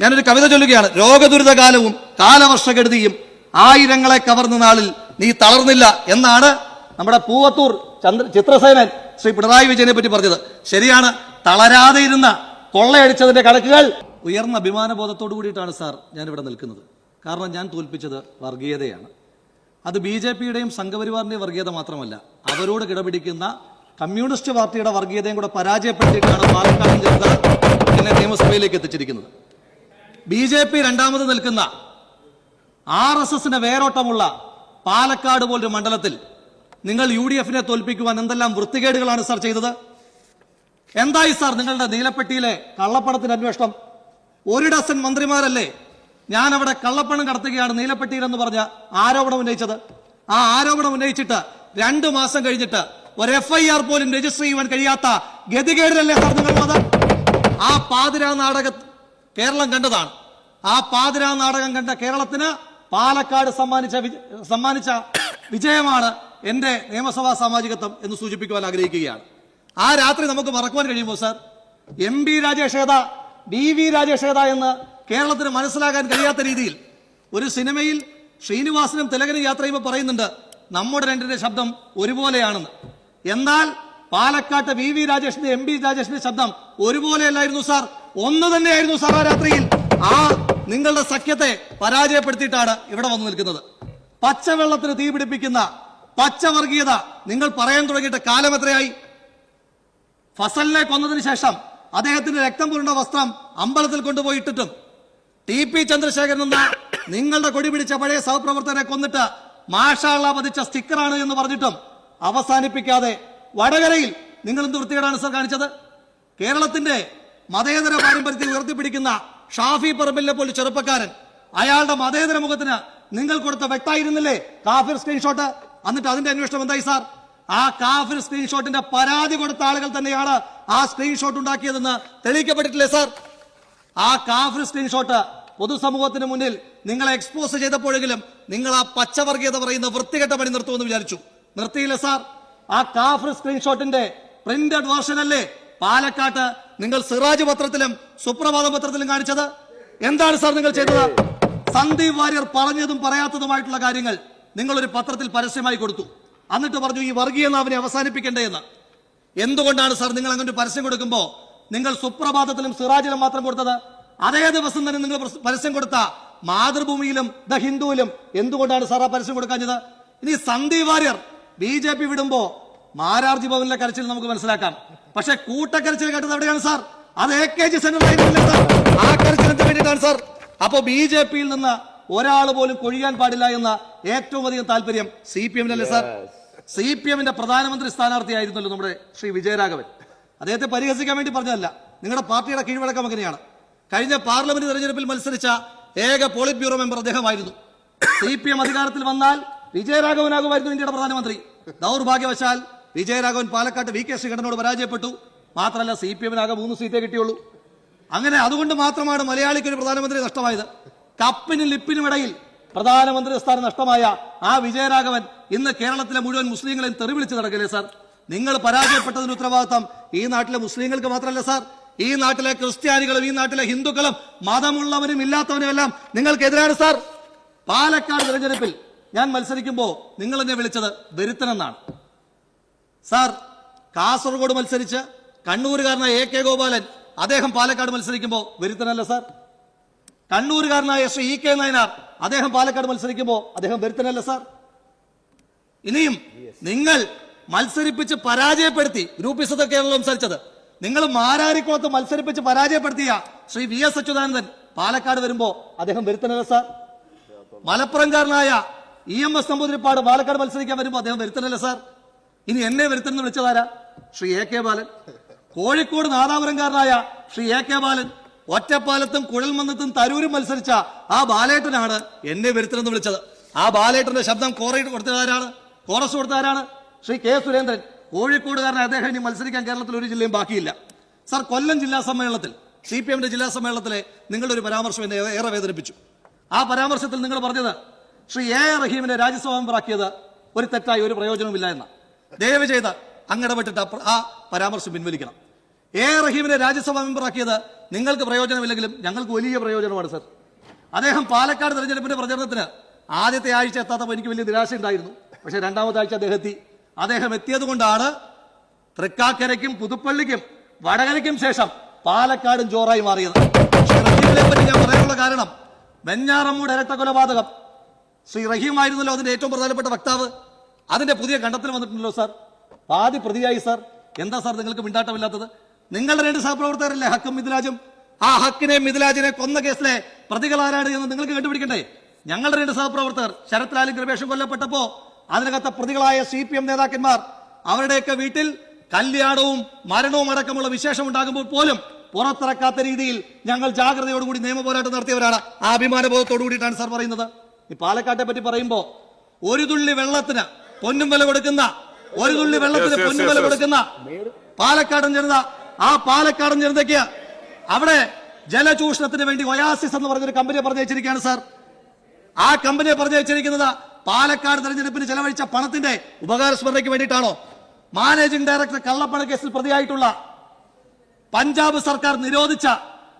ഞാനൊരു കവിത ചൊല്ലുകയാണ്. രോഗദുരിതകാലവും കാലവർഷകെടുതിയും ആയിരങ്ങളെ കവർന്ന നാളിൽ നീ തളർന്നില്ല എന്നാണ് നമ്മുടെ പൂവത്തൂർ ചന്ദ്ര ചിത്രസേനൻ ശ്രീ പിണറായി വിജയനെ പറ്റി പറഞ്ഞത്. ശരിയാണ് തളരാതെ ഇരുന്ന കൊള്ളയടിച്ചതിന്റെ കണക്കുകൾ. ഉയർന്ന അഭിമാനബോധത്തോടു കൂടിയിട്ടാണ് സാർ ഞാനിവിടെ നിൽക്കുന്നത്. കാരണം ഞാൻ തോൽപ്പിച്ചത് വർഗീയതയാണ്. അത് ബി ജെ പിയുടെയും സംഘപരിവാറിന്റെയും വർഗീയത മാത്രമല്ല അവരോട് കിടപിടിക്കുന്ന കമ്മ്യൂണിസ്റ്റ് പാർട്ടിയുടെ വർഗീയതയും കൂടെ പരാജയപ്പെടുത്തിയിട്ടാണ് പാലക്കാട് ജനത എന്നെ നിയമസഭയിലേക്ക് എത്തിച്ചിരിക്കുന്നത്. ബി ജെ പി രണ്ടാമത് നിൽക്കുന്ന ആർ എസ് എസിന് വേരോട്ടമുള്ള പാലക്കാട് പോലൊരു മണ്ഡലത്തിൽ നിങ്ങൾ യു ഡി എഫിനെ തോൽപ്പിക്കുവാൻ എന്തെല്ലാം വൃത്തികേടുകളാണ് സാർ ചെയ്തത്? എന്തായി സാർ നിങ്ങളുടെ നീലപ്പെട്ടിയിലെ കള്ളപ്പണത്തിന് അന്വേഷണം? ഒരു ഡസൻ മന്ത്രിമാരല്ലേ ഞാൻ അവിടെ കള്ളപ്പണം കടത്തുകയാണ് നീലപ്പെട്ടിയിൽ എന്ന് പറഞ്ഞ ആരോപണം ഉന്നയിച്ചത്. ആ ആരോപണം ഉന്നയിച്ചിട്ട് രണ്ടു മാസം കഴിഞ്ഞിട്ട് ഒരു എഫ് ഐ ആർ പോലും രജിസ്റ്റർ ചെയ്യുവാൻ കഴിയാത്ത ഗതികേടിലല്ലേ സാർ നിങ്ങളുള്ളത് ആ പാതിരാ നാടക കേരളം കണ്ടതാണ്. ആ പാതിരാ നാടകം കണ്ട കേരളത്തിന് പാലക്കാട് സമ്മാനിച്ച സമ്മാനിച്ച വിജയമാണ് എന്റെ നിയമസഭാ സാമാജികത്വം എന്ന് സൂചിപ്പിക്കുവാൻ ആഗ്രഹിക്കുകയാണ്. ആ രാത്രി നമുക്ക് മറക്കുവാൻ കഴിയുമോ സാർ? എം ബി രാജേഷ് ഏതാ ഡി വി രാജേഷ് ഏതാ എന്ന് കേരളത്തിന് മനസ്സിലാക്കാൻ കഴിയാത്ത രീതിയിൽ ഒരു സിനിമയിൽ ശ്രീനിവാസനും തിലകനും യാത്ര ചെയ്യുമ്പോൾ പറയുന്നുണ്ട് നമ്മുടെ രണ്ടിന്റെ ശബ്ദം ഒരുപോലെയാണെന്ന്. എന്നാൽ പാലക്കാട്ട് വി വി രാജേഷിന്റെ എം ബി രാജേഷിന്റെ ശബ്ദം ഒരുപോലെയല്ലായിരുന്നു സാർ. ഒന്ന് തന്നെയായിരുന്നു സാർ ആ രാത്രിയിൽ. ആ നിങ്ങളുടെ സഖ്യത്തെ പരാജയപ്പെടുത്തിയിട്ടാണ് ഇവിടെ വന്നു നിൽക്കുന്നത്. പച്ചവെള്ളത്തിന് തീപിടിപ്പിക്കുന്ന പച്ചവർഗീയത നിങ്ങൾ പറയാൻ തുടങ്ങിയിട്ട് കാലം എത്രയായി? ഫസലിനെ കൊന്നതിന് ശേഷം അദ്ദേഹത്തിന്റെ രക്തം പുരണ്ട വസ്ത്രം അമ്പലത്തിൽ കൊണ്ടുപോയി ഇട്ടിട്ടും ടി പി ചന്ദ്രശേഖരൻ എന്ന നിങ്ങളുടെ കൊടി പിടിച്ച പഴയ സഹപ്രവർത്തകരെ കൊന്നിട്ട് മാഷാള പതിച്ച സ്റ്റിക്കറാണ് എന്ന് പറഞ്ഞിട്ടും അവസാനിപ്പിക്കാതെ വടകരയിൽ നിങ്ങൾ എന്ത് വൃത്തികേടാണ് സർ കാണിച്ചത്? കേരളത്തിന്റെ മതേതര പാരമ്പര്യത്തെ ഉയർത്തിപ്പിടിക്കുന്ന ഷാഫി പറമ്പിലെ പോലെ ചെറുപ്പക്കാരൻ അയാളുടെ മതേതര മുഖത്തിന് നിങ്ങൾ കൊടുത്ത വ്യക്തമായിരുന്നില്ലേ? കാഫിർ സ്ക്രീൻഷോട്ട് എന്നിട്ട് അതിന്റെ അന്വേഷണം എന്തായി സാർ? ആ കാഫിർ സ്ക്രീൻഷോട്ടിന്റെ പരാതി കൊടുത്ത ആളുകൾ തന്നെയാണ് ആ സ്ക്രീൻഷോട്ട് ഉണ്ടാക്കിയതെന്ന് തെളിയിക്കപ്പെട്ടിട്ടില്ലേ സാർ? ആ കാഫിർ സ്ക്രീൻഷോട്ട് പൊതുസമൂഹത്തിന് മുന്നിൽ നിങ്ങളെ എക്സ്പോസ് ചെയ്തപ്പോഴെങ്കിലും നിങ്ങൾ ആ പച്ചവർഗീയത പറയുന്ന വൃത്തികെട്ട പണി നിർത്തുമെന്ന് വിചാരിച്ചു. നിർത്തിയില്ല സാർ. ആ കാഫർ സ്ക്രീൻഷോട്ടിന്റെ പ്രിന്റഡ് വേർഷൻ അല്ലേ പാലക്കാട്ട് നിങ്ങൾ സിറാജ് പത്രത്തിലും സുപ്രഭാത പത്രത്തിലും കാണിച്ചത്? എന്താണ് സാർ നിങ്ങൾ ചെയ്തത്? സന്ദീപ് വാര്യർ പറഞ്ഞതും പറയാത്തതുമായിട്ടുള്ള കാര്യങ്ങൾ നിങ്ങൾ ഒരു പത്രത്തിൽ പരസ്യമായി കൊടുത്തു. എന്നിട്ട് പറഞ്ഞു ഈ വർഗീയ നാവിനെ അവസാനിപ്പിക്കണ്ടേ എന്ന്. എന്തുകൊണ്ടാണ് സാർ നിങ്ങൾ അങ്ങനെ ഒരു പരസ്യം കൊടുക്കുമ്പോൾ നിങ്ങൾ സുപ്രഭാതത്തിലും സിറാജിലും മാത്രം കൊടുത്തത്? അതേ ദിവസം തന്നെ നിങ്ങൾ പരസ്യം കൊടുത്ത മാതൃഭൂമിയിലും ദ ഹിന്ദുവിലും എന്തുകൊണ്ടാണ് സാർ ആ പരസ്യം കൊടുക്കാഞ്ഞത്? ഇനി Sandeep Warrier B J P വിടുമ്പോ Mararji ഭവനിലെ കരച്ചിൽ നമുക്ക് മനസ്സിലാക്കാം. പക്ഷെ കൂട്ടക്കരച്ചിൽ കേട്ടത് എവിടെയാണ് സാർ? അത് A K G centre sir. ആ കരച്ചിലിന് വേണ്ടിയിട്ടാണ് സാർ. അപ്പോ ബി ജെ പിയിൽ നിന്ന് ഒരാൾ പോലും കൊഴിയാൻ പാടില്ല എന്ന ഏറ്റവും അധികം താല്പര്യം സി പി എമ്മിനല്ലേ സാർ? സി പി എമ്മിന്റെ പ്രധാനമന്ത്രി സ്ഥാനാർത്ഥിയായിരുന്നല്ലോ നമ്മുടെ ശ്രീ വിജയരാഘവൻ. അദ്ദേഹത്തെ പരിഹസിക്കാൻ വേണ്ടി പറഞ്ഞതല്ല. നിങ്ങളുടെ പാർട്ടിയുടെ കീഴ്വഴക്കം അങ്ങനെയാണ്. കഴിഞ്ഞ പാർലമെന്റ് തെരഞ്ഞെടുപ്പിൽ മത്സരിച്ച ഏക പോളിറ്റ് ബ്യൂറോ മെമ്പർ അദ്ദേഹമായിരുന്നു. സി പി എം അധികാരത്തിൽ വന്നാൽ വിജയരാഘവനാകുമായിരുന്നു ഇന്ത്യയുടെ പ്രധാനമന്ത്രി. ദൗർഭാഗ്യവശാൽ വിജയരാഘവൻ പാലക്കാട്ട് വി കെ ശ്രീകണ്ഠനോട് പരാജയപ്പെട്ടു. മാത്രമല്ല സി പി എമ്മിനാകെ മൂന്ന് സീറ്റേ കിട്ടിയുള്ളൂ. അങ്ങനെ അതുകൊണ്ട് മാത്രമാണ് മലയാളിക്ക് ഒരു പ്രധാനമന്ത്രി നഷ്ടമായത്. കപ്പിനും ലിപ്പിനും ഇടയിൽ പ്രധാനമന്ത്രി സ്ഥാനം നഷ്ടമായ ആ വിജയരാഘവൻ ഇന്ന് കേരളത്തിലെ മുഴുവൻ മുസ്ലിങ്ങളെയും തെറിവിളിച്ച് നടക്കില്ലേ സാർ? നിങ്ങൾ പരാജയപ്പെട്ടതിന് ഉത്തരവാദിത്തം ഈ നാട്ടിലെ മുസ്ലിങ്ങൾക്ക് മാത്രമല്ല സാർ. ഈ നാട്ടിലെ ക്രിസ്ത്യാനികളും ഈ നാട്ടിലെ ഹിന്ദുക്കളും മതമുള്ളവനും ഇല്ലാത്തവനും എല്ലാം നിങ്ങൾക്കെതിരാണ് സാർ. പാലക്കാട് തെരഞ്ഞെടുപ്പിൽ ഞാൻ മത്സരിക്കുമ്പോൾ നിങ്ങൾ എന്നെ വിളിച്ചത് വരുത്തനെന്നാണ്. സാർ കാസർഗോഡ് മത്സരിച്ച് കണ്ണൂരുകാരനായ എ കെ ഗോപാലൻ അദ്ദേഹം പാലക്കാട് മത്സരിക്കുമ്പോൾ വരുത്തനല്ല സാർ. കണ്ണൂരുകാരനായ ശ്രീ ഇ കെ നയനാർ അദ്ദേഹം പാലക്കാട് മത്സരിക്കുമ്പോൾ അദ്ദേഹം വരുത്തനല്ല സാർ. ഇനിയും നിങ്ങൾ മത്സരിപ്പിച്ച് പരാജയപ്പെടുത്തി ഗ്രൂപ്പിസത്തൊക്കെയാണല്ലോ സംസാരിച്ചത്. നിങ്ങൾ മാരാരിക്കുളത്ത് മത്സരിപ്പിച്ച് പരാജയപ്പെടുത്തിയ ശ്രീ വി എസ് അച്യുതാനന്ദൻ പാലക്കാട് വരുമ്പോൾ അദ്ദേഹം വരുത്തനല്ല sir. മലപ്പുറംകാരനായ E M S Namboodiripad Palakkad മത്സരിക്കാൻ വരുമ്പോൾ അദ്ദേഹം വരുത്തണല്ലേ സാർ? ഇനി എന്നെ വരുത്തണമെന്ന് വിളിച്ചതാരാ ശ്രീ എ കെ ബാലൻ. കോഴിക്കോട് നാദാപുരംകാരനായ ശ്രീ എ കെ ബാലൻ ഒറ്റപ്പാലത്തും കുഴൽമന്നത്തും തരൂരും മത്സരിച്ച ആ ബാലേട്ടനാണ് എന്നെ വരുത്തണമെന്ന് വിളിച്ചത്. ആ ബാലേട്ടന്റെ ശബ്ദം കോറയിട്ട് കൊടുത്തതാരാണ് കോറസ് കൊടുത്തതാരാണ് ശ്രീ കെ സുരേന്ദ്രൻ. കോഴിക്കോടുകാരനെ അദ്ദേഹം ഇനി മത്സരിക്കാൻ കേരളത്തിൽ ഒരു ജില്ലയും ബാക്കിയില്ല. സാർ കൊല്ലം ജില്ലാ സമ്മേളനത്തിൽ സി പി എമ്മിന്റെ ജില്ലാ സമ്മേളനത്തിലെ നിങ്ങളുടെ ഒരു പരാമർശം എന്നെ ഏറെ വേദനിപ്പിച്ചു. ആ പരാമർശത്തിൽ നിങ്ങൾ പറഞ്ഞത് ശ്രീ എ റഹീമിനെ രാജ്യസഭാ മെമ്പറാക്കിയത് ഒരു തെറ്റായി ഒരു പ്രയോജനവുമില്ല എന്ന. ദയവ് ചെയ്ത് അങ്ങിടപെട്ടിട്ട് ആ പ്ര- ആ പരാമർശം പിൻവലിക്കണം. എ റഹീമിനെ രാജ്യസഭാ മെമ്പറാക്കിയത് നിങ്ങൾക്ക് പ്രയോജനമില്ലെങ്കിലും ഞങ്ങൾക്ക് വലിയ പ്രയോജനമാണ് സർ. അദ്ദേഹം പാലക്കാട് തെരഞ്ഞെടുപ്പിന്റെ പ്രചരണത്തിന് ആദ്യത്തെ ആഴ്ച എത്താത്തപ്പോൾ എനിക്ക് വലിയ നിരാശ ഉണ്ടായിരുന്നു പക്ഷേ രണ്ടാമത്തെ ആഴ്ച അദ്ദേഹം എത്തി. അദ്ദേഹം എത്തിയത് കൊണ്ടാണ് തൃക്കാക്കരയ്ക്കും പുതുപ്പള്ളിക്കും വടകരയ്ക്കും ശേഷം പാലക്കാടും ജോറായി മാറിയത്. പറ്റി ഞാൻ പറയാനുള്ള കാരണം വെഞ്ഞാറമ്മൂട് ഇരട്ട കൊലപാതകം ശ്രീ റഹീം ആയിരുന്നല്ലോ അതിന്റെ ഏറ്റവും പ്രധാനപ്പെട്ട വക്താവ്. അതിന്റെ പുതിയ കണ്ടെത്തൽ വന്നിട്ടുണ്ടല്ലോ സാർ. ആദ്യ പ്രതിയായി സാർ. എന്താ സാർ നിങ്ങൾക്ക് മിണ്ടാട്ടമില്ലാത്തത്? നിങ്ങളുടെ രണ്ട് സഹപ്രവർത്തകരല്ലേ ഹക്കും മിഥിലാജും ആ ഹക്കിനെ മിഥിലാജിനെ കൊന്ന കേസിലെ പ്രതികൾ ആരാണ് എന്ന് നിങ്ങൾക്ക് കണ്ടുപിടിക്കണ്ടേ? ഞങ്ങളുടെ രണ്ട് സഹപ്രവർത്തകർ ശരത് ലാലും കൃപേഷും കൊല്ലപ്പെട്ടപ്പോ അതിനകത്തെ പ്രതികളായ സി പി എം നേതാക്കന്മാർ അവരുടെയൊക്കെ വീട്ടിൽ കല്യാണവും മരണവും അടക്കമുള്ള വിശേഷം ഉണ്ടാകുമ്പോൾ പോലും പുറത്തിറക്കാത്ത രീതിയിൽ ഞങ്ങൾ ജാഗ്രതയോടുകൂടി നിയമ പോരാട്ടം നടത്തിയവരാണ്. ആ അഭിമാനബോധത്തോടു കൂടിയിട്ടാണ് സാർ പറയുന്നത്. ഈ പാലക്കാട്ടെ പറ്റി പറയുമ്പോ ഒരു തുള്ളി വെള്ളത്തിന് പൊന്നും വില കൊടുക്കുന്ന ഒരു തുള്ളി വെള്ളത്തിന് പൊന്നും വില കൊടുക്കുന്ന പാലക്കാടൻ ജനത ആ പാലക്കാടൻ ജനതയ്ക്ക് അവിടെ ജലചൂഷണത്തിന് വേണ്ടി ഒയാസിസ് എന്ന് പറഞ്ഞൊരു കമ്പനിയെ പറഞ്ഞു വെച്ചിരിക്കുകയാണ് സാർ. ആ കമ്പനിയെ പറഞ്ഞു വെച്ചിരിക്കുന്നത് പാലക്കാട് തെരഞ്ഞെടുപ്പിന് ചെലവഴിച്ച പണത്തിന്റെ ഉപകാരസ്മരണയ്ക്ക് വേണ്ടിയിട്ടാണോ? മാനേജിംഗ് ഡയറക്ടർ കള്ളപ്പണ കേസിൽ പ്രതിയായിട്ടുള്ള പഞ്ചാബ് സർക്കാർ നിരോധിച്ച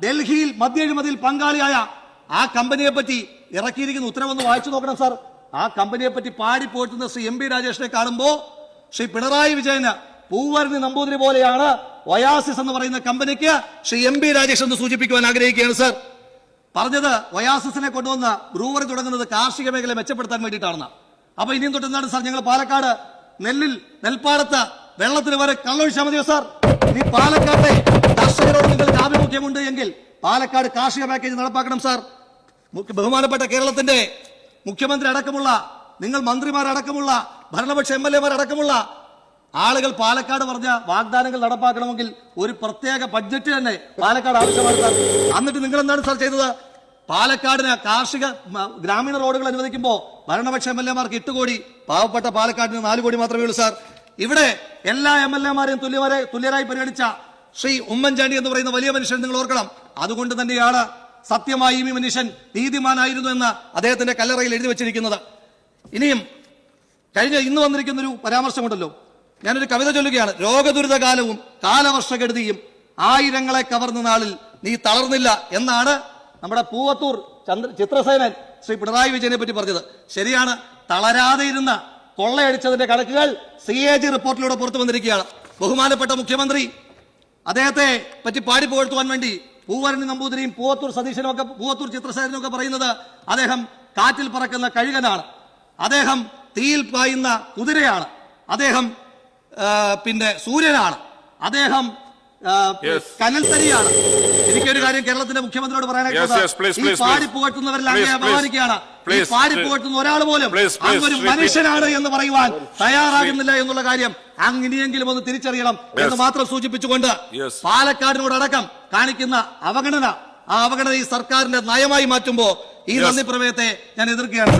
ഡൽഹിയിൽ മദ്യഴിമതിയിൽ പങ്കാളിയായ ആ കമ്പനിയെ പറ്റി ഇറക്കിയിരിക്കുന്ന ഉത്തരവൊന്ന് വായിച്ചു നോക്കണം സാർ. ആ കമ്പനിയെ പറ്റി പാടിപ്പോറ്റുന്ന ശ്രീ എം പി രാജേഷിനെ കാണുമ്പോ ശ്രീ പിണറായി വിജയന് പൂവരണി നമ്പൂതിരി പോലെയാണ് ഒയാസിസ് എന്ന് പറയുന്ന കമ്പനിക്ക് ശ്രീ എം പി രാജേഷ് എന്ന് സൂചിപ്പിക്കുവാൻ ആഗ്രഹിക്കുകയാണ് സാർ. പറഞ്ഞത് ഒയാസിസിനെ കൊണ്ടുവന്ന ബ്രൂവറി തുടങ്ങുന്നത് കാർഷിക മേഖല മെച്ചപ്പെടുത്താൻ വേണ്ടിയിട്ടാണെന്ന്. അപ്പൊ ഇനിയും തൊട്ട് എന്താണ് സാർ? ഞങ്ങൾ പാലക്കാട് നെല്ലിൽ നെൽപ്പാടത്ത് വെള്ളത്തിന് വരെ കള്ളൊഴിച്ചാൽ മതിയോ സാർ? ഈ പാലക്കാട്ടെ കർഷകരോട് നിങ്ങൾക്ക് ആഭിമുഖ്യമുണ്ട് എങ്കിൽ പാലക്കാട് കാർഷിക പാക്കേജ് നടപ്പാക്കണം സാർ. ബഹുമാനപ്പെട്ട കേരളത്തിന്റെ മുഖ്യമന്ത്രി അടക്കമുള്ള നിങ്ങൾ മന്ത്രിമാരടക്കമുള്ള ഭരണപക്ഷ എം എൽ എമാർ അടക്കമുള്ള ആളുകൾ പാലക്കാട് പറഞ്ഞ വാഗ്ദാനങ്ങൾ നടപ്പാക്കണമെങ്കിൽ ഒരു പ്രത്യേക ബഡ്ജറ്റ് തന്നെ പാലക്കാട് ആവശ്യമാണ് സാർ. എന്നിട്ട് നിങ്ങൾ എന്താണ് സാർ ചെയ്തത്? പാലക്കാടിന് കാർഷിക ഗ്രാമീണ റോഡുകൾ അനുവദിക്കുമ്പോൾ ഭരണപക്ഷ എം എൽ എമാർക്ക് എട്ട് കോടി പാവപ്പെട്ട പാലക്കാടിന് നാല് കോടി മാത്രമേ ഉള്ളൂ സാർ. ഇവിടെ എല്ലാ എം എൽ എമാരെയും തുല്യവരെ തുല്യരായി പരിഗണിച്ച ശ്രീ ഉമ്മൻചാണ്ടി എന്ന് പറയുന്ന വലിയ മനുഷ്യൻ നിങ്ങൾ ഓർക്കണം. അതുകൊണ്ട് തന്നെയാണ് സത്യമായി ഈ മനുഷ്യൻ നീതിമാനായിരുന്നു എന്ന് അദ്ദേഹത്തിന്റെ കല്ലറയിൽ എഴുതി വെച്ചിരിക്കുന്നത്. ഇനിയും കഴിഞ്ഞ ഇന്ന് വന്നിരിക്കുന്ന ഒരു പരാമർശം പരാമർശമുണ്ടല്ലോ ഞാനൊരു കവിത ചൊല്ലുകയാണ്. രോഗദുരിത കാലവും കാലവർഷകെടുതിയും ആയിരങ്ങളെ കവർന്ന നാളിൽ നീ തളർന്നില്ല എന്നാണ് നമ്മുടെ പൂവത്തൂർ ചന്ദ്ര ചിത്രസേനൻ ശ്രീ പിണറായി വിജയനെ പറ്റി പറഞ്ഞത്. ശരിയാണ് തളരാതെ ഇരുന്ന കൊള്ളയടിച്ചതിന്റെ കണക്കുകൾ സി എ ജി റിപ്പോർട്ടിലൂടെ പുറത്തു വന്നിരിക്കുകയാണ്. ബഹുമാനപ്പെട്ട മുഖ്യമന്ത്രി അദ്ദേഹത്തെ പറ്റി പാടി പുകഴ്ത്തുവാൻ വേണ്ടി പൂവരണി നമ്പൂതിരിയും പൂവത്തൂർ സതീശനും ഒക്കെ പൂവത്തൂർ ചിത്രസേനും ഒക്കെ പറയുന്നത് അദ്ദേഹം കാറ്റിൽ പറക്കുന്ന കഴുകനാണ്. അദ്ദേഹം തീയിൽ പായുന്ന കുതിരയാണ്. അദ്ദേഹം പിന്നെ സൂര്യനാണ്. അദ്ദേഹം. കനൽത്തരിയാണ്. എനിക്കൊരു കാര്യം കേരളത്തിന്റെ മുഖ്യമന്ത്രിയോട് പറയാനായിട്ട് please, ഈ please, പാടി please. പുകഴ്ത്തുന്നവരെല്ലാം Please, അങ്ങേ please. അപമാനിക്കുകയാണ്. ഈ പാടി പുകഴ്ത്തുന്ന ഒരാൾ പോലും അങ്ങൊരു മനുഷ്യനാണ് എന്ന് പറയുവാൻ തയ്യാറാകുന്നില്ല എന്നുള്ള കാര്യം അങ്ങ് ഇനിയെങ്കിലും ഒന്ന് തിരിച്ചറിയണം എന്ന് മാത്രം സൂചിപ്പിച്ചുകൊണ്ട് പാലക്കാടിനോടക്കം പാലക്കാടിനോടടക്കം കാണിക്കുന്ന അവഗണന ആ അവഗണന ഈ സർക്കാരിന്റെ നയമായി മാറ്റുമ്പോ ഈ. നന്ദി പ്രമേയത്തെ ഞാൻ എതിർക്കുകയാണ്.